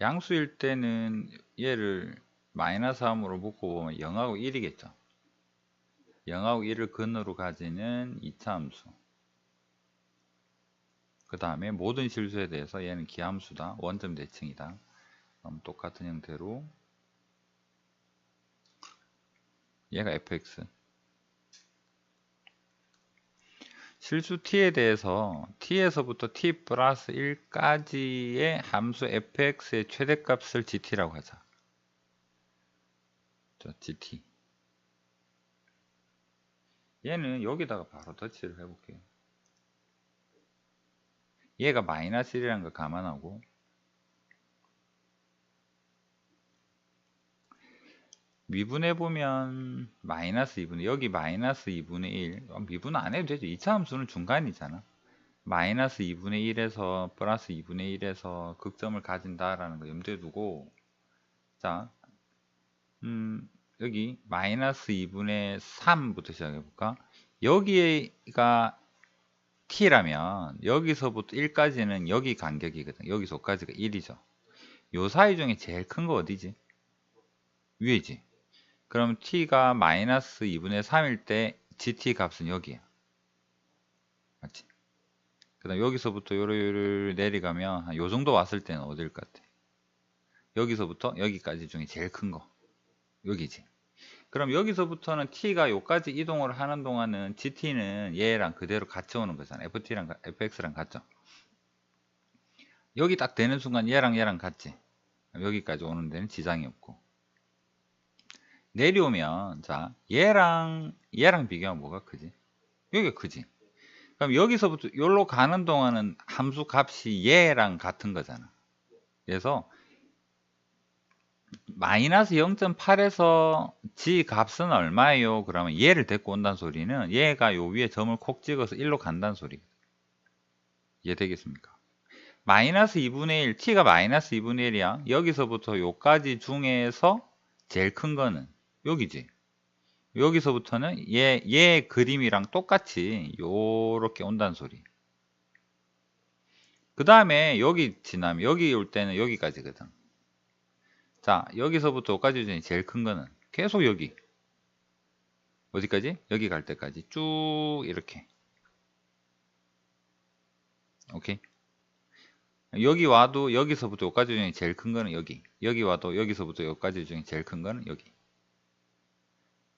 양수일 때는 얘를 마이너스 3으로 묶어보면 0하고 1이겠죠. 0하고 1을 근으로 가지는 2차 함수. 그 다음에 모든 실수에 대해서 얘는 기함수다. 원점 대칭이다. 그럼 똑같은 형태로 얘가 fx 실수 t에 대해서 t에서부터 t 플러스 1까지의 함수 fx의 최대값을 gt라고 하자. 자, gt 얘는 여기다가 바로 터치를 해볼게요. 얘가 마이너스 1이라는 걸 감안하고 미분해 보면 마이너스 2분의 여기 마이너스 2분의 1 어, 미분 안 해도 되죠. 2차 함수는 중간이잖아. 마이너스 2분의 1에서 플러스 2분의 1에서 극점을 가진다라는 거 염두에 두고 자 음, 여기 마이너스 2분의 3부터 시작해 볼까? 여기가 t라면 여기서부터 1까지는 여기 간격이거든. 여기서까지가 1이죠. 요 사이 중에 제일 큰 거 어디지? 위에지 그럼 t가 마이너스 2분의 3일 때 gt 값은 여기야. 맞지? 그 다음 여기서부터 요를 내려가면 요 정도 왔을 때는 어딜 것 같아? 여기서부터 여기까지 중에 제일 큰 거. 여기지. 그럼 여기서부터는 t가 요까지 이동을 하는 동안은 gt는 얘랑 그대로 같이 오는 거잖아. ft랑 fx랑 같죠. 여기 딱 되는 순간 얘랑 얘랑 같지. 여기까지 오는 데는 지장이 없고. 내려오면 자 얘랑 얘랑 비교하면 뭐가 크지? 여기가 크지. 그럼 여기서부터 여기로 가는 동안은 함수 값이 얘랑 같은 거잖아. 그래서 마이너스 0.8에서 g 값은 얼마예요? 그러면 얘를 데리고 온다는 소리는 얘가 요 위에 점을 콕 찍어서 1로 간다는 소리. 이해 되겠습니까? 마이너스 2분의 1, t가 마이너스 2분의 1이야. 여기서부터 요까지 중에서 제일 큰 거는 여기지. 여기서부터는 얘, 얘 그림이랑 똑같이 요렇게 온다는 소리. 그 다음에 여기 지나면 여기 올 때는 여기까지거든. 자 여기서부터 여기까지 중에 제일 큰 거는 계속 여기 어디까지? 여기 갈 때까지 쭉 이렇게 오케이 여기 와도 여기서부터 여기까지 중에 제일 큰 거는 여기 여기 와도 여기서부터 여기까지 중에 제일 큰 거는 여기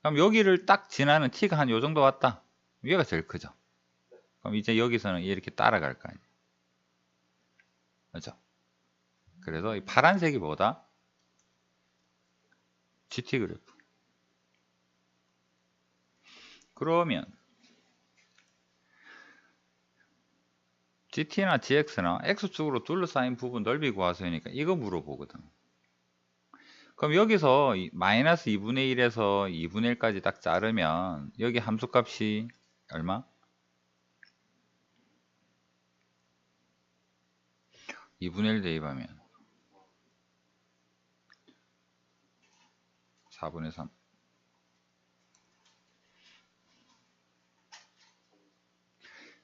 그럼 여기를 딱 지나는 t가 한 요 정도 왔다. 얘가 제일 크죠. 그럼 이제 여기서는 이렇게 따라갈 거 아니에요. 그렇죠? 그래서 이 파란색이 뭐다? GT 그래프. 그러면 GT나 GX나 X축으로 둘러싸인 부분 넓이 구하세요니까 이거 물어보거든. 그럼 여기서 마이너스 2분의 1에서 2분의 1까지 딱 자르면 여기 함수값이 얼마? 2분의 1 대입하면 4분의 3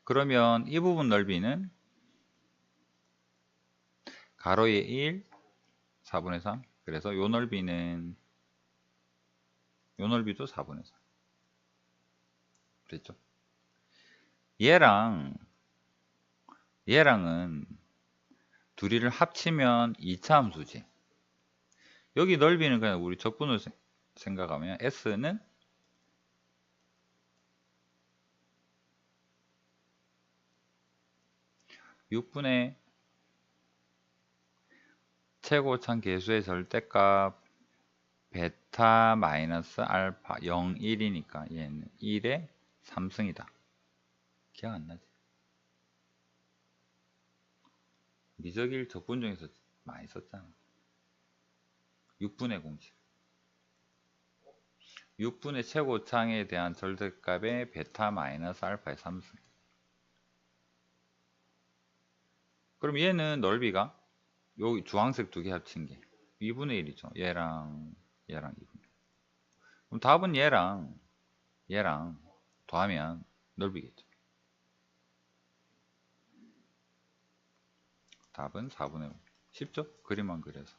그러면 이 부분 넓이는 가로의 1 4분의 3 그래서 요 넓이는 요 넓이도 4분의 4 됐죠? 얘랑 얘랑은 둘이를 합치면 2차 함수지 여기 넓이는 그냥 우리 적분을 생각하면 S는 (6분의) 최고참 계수의 절대값 베타 마이너스 알파 0, 1이니까 얘는 1의 3승이다. 기억 안 나지? 미적일 적분 중에서 많이 썼잖아. 6분의 공식. 6분의 최고창에 대한 절대값의 베타 마이너스 알파의 3승. 그럼 얘는 넓이가 요 주황색 두 개 합친 게 2분의 1이죠. 얘랑 얘랑 2분의 1. 그럼 답은 얘랑 얘랑 더하면 넓이겠죠. 답은 4분의 5. 쉽죠? 그림만 그려서